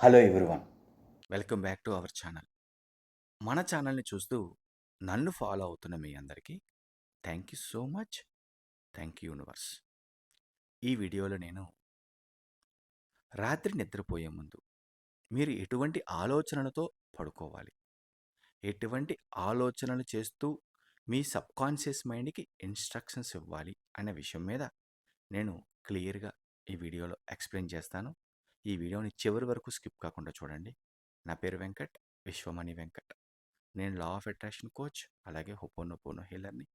Hello everyone welcome back to our channel మన ఛానల్ని చూస్తూ నన్ను ఫాలో అవుతున్న మీ అందరికీ thank you so much thank you universe ఈ వీడియోలో నేను రాత్రి నిద్రపోయే ముందు మీరు ఎటువంటి ఆలోచనలతో పడుకోవాలి? ఎటువంటి ఆలోచనలు చేస్తూ మీ సబ్కాన్షియస్ మైండ్కి ఇన్స్ట్రక్షన్స్ ఇవ్వాలి అనే విషయం మీద నేను క్లియర్గా ఈ వీడియోలో ఎక్స్ప్లెయిన్ చేస్తాను. ఈ వీడియోని చివరి వరకు స్కిప్ కాకుండా చూడండి. నా పేరు వెంకట్ విశ్వమణి వెంకట్. నేను లా ఆఫ్ అట్రాక్షన్ కోచ్ అలాగే హొపోనొపోనో హీలర్ని.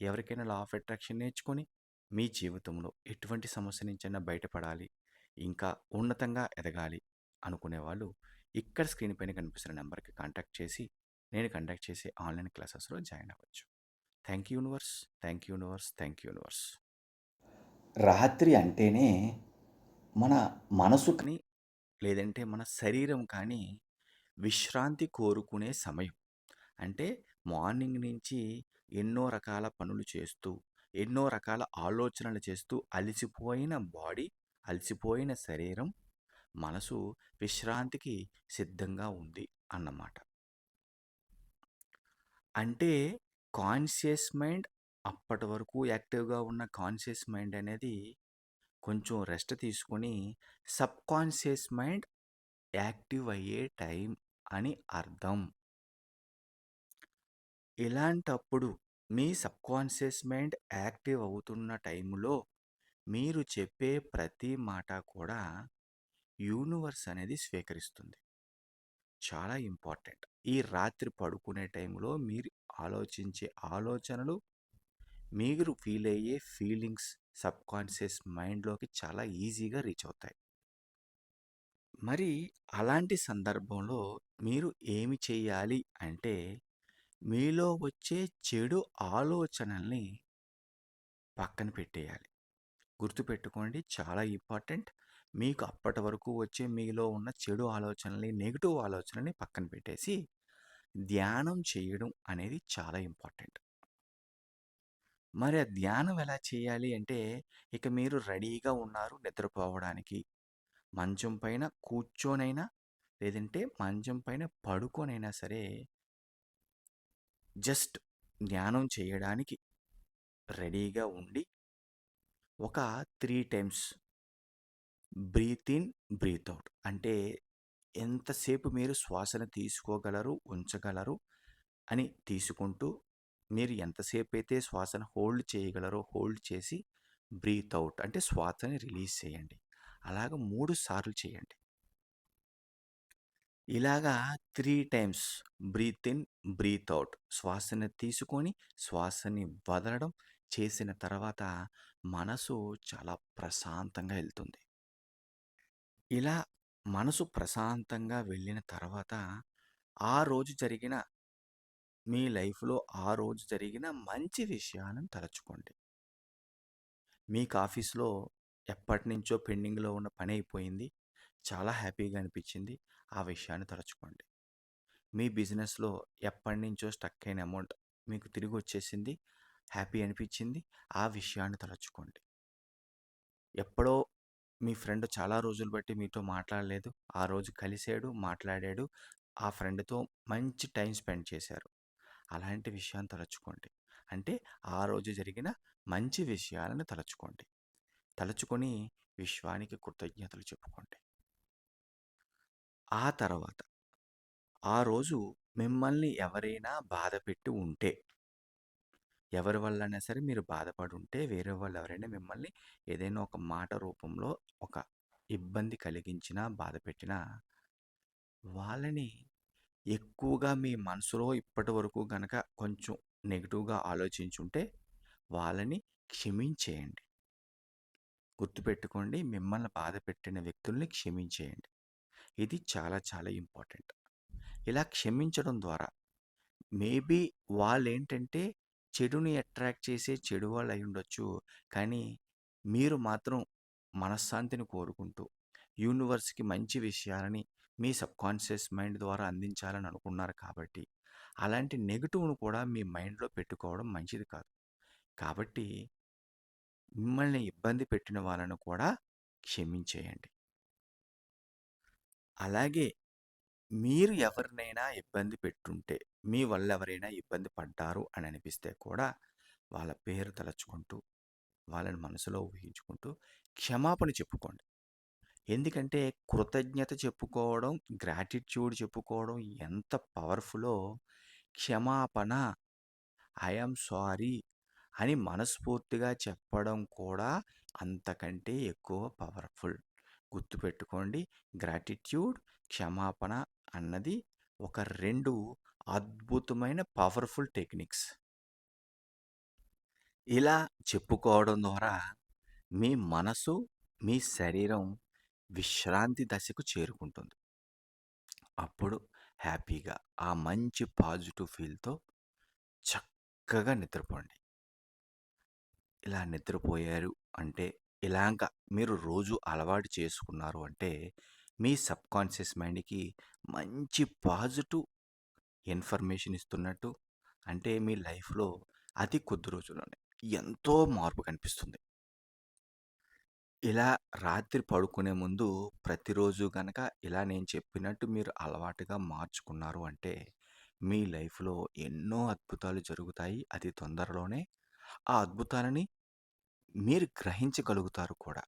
ఎవరికైనా లా ఆఫ్ అట్రాక్షన్ నేర్చుకొని మీ జీవితంలో ఎటువంటి సమస్య నుంచైనా బయటపడాలి ఇంకా ఉన్నతంగా ఎదగాలి అనుకునే వాళ్ళు ఇక్కడ స్క్రీన్ పైన కనిపిస్తున్న నెంబర్కి కాంటాక్ట్ చేసి నేను కండక్ట్ చేసే ఆన్లైన్ క్లాసెస్లో జాయిన్ అవ్వచ్చు. Thank you universe thank you universe thank you universe. రాత్రి అంటేనే మన మనసు కానీ లేదంటే మన శరీరం కానీ విశ్రాంతి కోరుకునే సమయం. అంటే మార్నింగ్ నుంచి ఎన్నో రకాల పనులు చేస్తూ ఎన్నో రకాల ఆలోచనలు చేస్తూ అలసిపోయిన బాడీ అలసిపోయిన శరీరం మనసు విశ్రాంతికి సిద్ధంగా ఉంది అన్నమాట. అంటే కాన్షియస్ మైండ్ అప్పటి వరకు యాక్టివ్గా ఉన్న కాన్షియస్ మైండ్ అనేది కొంచెం రెస్ట్ తీసుకొని సబ్కాన్షియస్ మైండ్ యాక్టివ్ అయ్యే టైం అని అర్థం. ఇలాంటప్పుడు మీ సబ్కాన్షియస్ మైండ్ యాక్టివ్ అవుతున్న టైంలో మీరు చెప్పే ప్రతి మాట కూడా యూనివర్స్ అనేది స్వీకరిస్తుంది. చాలా ఇంపార్టెంట్. ఈ రాత్రి పడుకునే టైంలో మీరు ఆలోచించే ఆలోచనలు మీరు ఫీల్ అయ్యే ఫీలింగ్స్ సబ్కాన్షియస్ మైండ్లోకి చాలా ఈజీగా రీచ్ అవుతాయి. మరి అలాంటి సందర్భంలో మీరు ఏమి చేయాలి అంటే మీలో వచ్చే చెడు ఆలోచనల్ని పక్కన పెట్టేయాలి. గుర్తుపెట్టుకోండి చాలా ఇంపార్టెంట్. మీకు అప్పటి వరకు వచ్చే మీలో ఉన్న చెడు ఆలోచనల్ని నెగిటివ్ ఆలోచనల్ని పక్కన పెట్టేసి ధ్యానం చేయడం అనేది చాలా ఇంపార్టెంట్. మరి ఆ ధ్యానం ఎలా చేయాలి అంటే ఇక మీరు రెడీగా ఉన్నారు నిద్రపోవడానికి. మంచం పైన కూర్చోనైనా లేదంటే మంచం పైన పడుకోనైనా సరే జస్ట్ ధ్యానం చేయడానికి రెడీగా ఉండి ఒక three times breathe in breathe out. అంటే ఎంతసేపు మీరు శ్వాసను తీసుకోగలరు ఉంచగలరు అని తీసుకుంటూ మీరు ఎంతసేపు అయితే శ్వాసను హోల్డ్ చేయగలరో హోల్డ్ చేసి బ్రీత్ అవుట్ అంటే శ్వాసని రిలీజ్ చేయండి. అలాగ మూడు సార్లు చేయండి. ఇలాగా three times breathe in breathe out శ్వాసని తీసుకొని శ్వాసని వదలడం చేసిన తర్వాత మనసు చాలా ప్రశాంతంగా వెళ్తుంది. ఇలా మనసు ప్రశాంతంగా వెళ్ళిన తర్వాత ఆ రోజు జరిగిన మీ లైఫ్లో ఆ రోజు జరిగిన మంచి విషయాలను తలుచుకోండి. మీకు ఆఫీస్లో ఎప్పటి నుంచో పెండింగ్లో ఉన్న పని అయిపోయింది. చాలా హ్యాపీగా అనిపించింది. ఆ విషయాన్ని తలుచుకోండి. మీ బిజినెస్లో ఎప్పటి నుంచో స్టక్ అయిన అమౌంట్ మీకు తిరిగి వచ్చేసింది. హ్యాపీ అనిపించింది. ఆ విషయాన్ని తలుచుకోండి. ఎప్పుడో మీ ఫ్రెండ్ చాలా రోజులు బట్టి మీతో మాట్లాడలేదు. ఆ రోజు కలిసాడు మాట్లాడాడు. ఆ ఫ్రెండ్తో మంచి టైం స్పెండ్ చేశారు. అలాంటి విషయాన్ని తలుచుకోండి. అంటే ఆ రోజు జరిగిన మంచి విషయాలను తలుచుకోండి. తలుచుకొని విశ్వానికి కృతజ్ఞతలు చెప్పుకోండి. ఆ తర్వాత ఆ రోజు మిమ్మల్ని ఎవరైనా బాధ పెట్టి ఉంటే ఎవరి వల్లైనా సరే మీరు బాధపడి ఉంటే వేరే వాళ్ళు ఎవరైనా మిమ్మల్ని ఏదైనా ఒక మాట రూపంలో ఒక ఇబ్బంది కలిగించినా బాధ పెట్టినా వాళ్ళని ఎక్కువగా మీ మనసులో ఇప్పటి వరకు గనక కొంచెం నెగిటివ్గా ఆలోచించుంటే వాళ్ళని క్షమించేయండి. గుర్తుపెట్టుకోండి మిమ్మల్ని బాధ పెట్టిన వ్యక్తుల్ని క్షమించేయండి. ఇది చాలా చాలా ఇంపార్టెంట్. ఇలా క్షమించడం ద్వారా మేబీ వాళ్ళు ఏంటంటే చెడుని అట్రాక్ట్ చేసే చెడు వాళ్ళు అయి ఉండొచ్చు కానీ మీరు మాత్రం మనశ్శాంతిని కోరుకుంటూ యూనివర్స్కి మంచి విషయాలని మీ సబ్కాన్షియస్ మైండ్ ద్వారా అందించాలని అనుకున్నారు కాబట్టి అలాంటి నెగిటివ్ను కూడా మీ మైండ్లో పెట్టుకోవడం మంచిది కాదు కాబట్టి మిమ్మల్ని ఇబ్బంది పెట్టిన వాళ్ళను కూడా క్షమించేయండి అలాగే మీరు ఎవరినైనా ఇబ్బంది పెట్టుంటే, మీ వల్ల ఎవరైనా ఇబ్బంది పడ్డారు అని అనిపిస్తే కూడా వాళ్ళ పేరు తలుచుకుంటూ, వాళ్ళని మనసులో ఊహించుకుంటూ క్షమాపణ చెప్పుకోండి. ఎందుకంటే కృతజ్ఞత చెప్పుకోవడం, గ్రాటిట్యూడ్ చెప్పుకోవడం ఎంత పవర్‌ఫుల్లో క్షమాపణ, ఐ యామ్ సారీ అని మనస్ఫూర్తిగా చెప్పడం కూడా అంతకంటే ఎక్కువ పవర్‌ఫుల్. గుర్తుపెట్టుకోండి గ్రాటిట్యూడ్, క్షమాపణ అన్నది ఒక 2 అద్భుతమైన పవర్‌ఫుల్ టెక్నిక్స్. ఇలా చెప్పుకోవడం ద్వారా మీ మనసు, మీ శరీరం విశ్రాంతి దశకు చేరుకుంటుంది. అప్పుడు హ్యాపీగా ఆ మంచి పాజిటివ్ ఫీల్‌తో చక్కగా నిద్రపోండి. ఇలా నిద్రపోయారు అంటే ఇలాగ మీరు రోజు అలవాటు చేసుకున్నారు అంటే మీ సబ్‌కాన్షియస్ మైండ్‌కి మంచి పాజిటివ్ ఇన్ఫర్మేషన్ ఇస్తున్నట్టు. అంటే మీ లైఫ్‌లో అతి కొద్ది రోజుల్లోనే ఎంతో మార్పు కనిపిస్తుంది. ఇలా రాత్రి పడుకునే ముందు ప్రతిరోజు గనక ఇలా నేను చెప్పినట్టు మీరు అలవాటుగా మార్చుకున్నారు అంటే మీ లైఫ్‌లో ఎన్నో అద్భుతాలు జరుగుతాయి. అతి తొందరలోనే. ఆ అద్భుతాలని మీరు గ్రహించగలుగుతారు కూడా.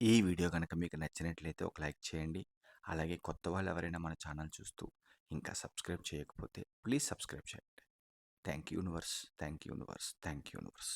ఈ వీడియో గనక మీకు నచ్చినట్లయితే ఒక లైక్ చేయండి. అలాగే కొత్త వాళ్ళు ఎవరైనా మన ఛానల్ చూస్తూ ఇంకా సబ్స్క్రైబ్ చేయకపోతే ప్లీజ్ సబ్స్క్రైబ్ చేయండి. Thank you universe. Thank you universe. Thank you universe.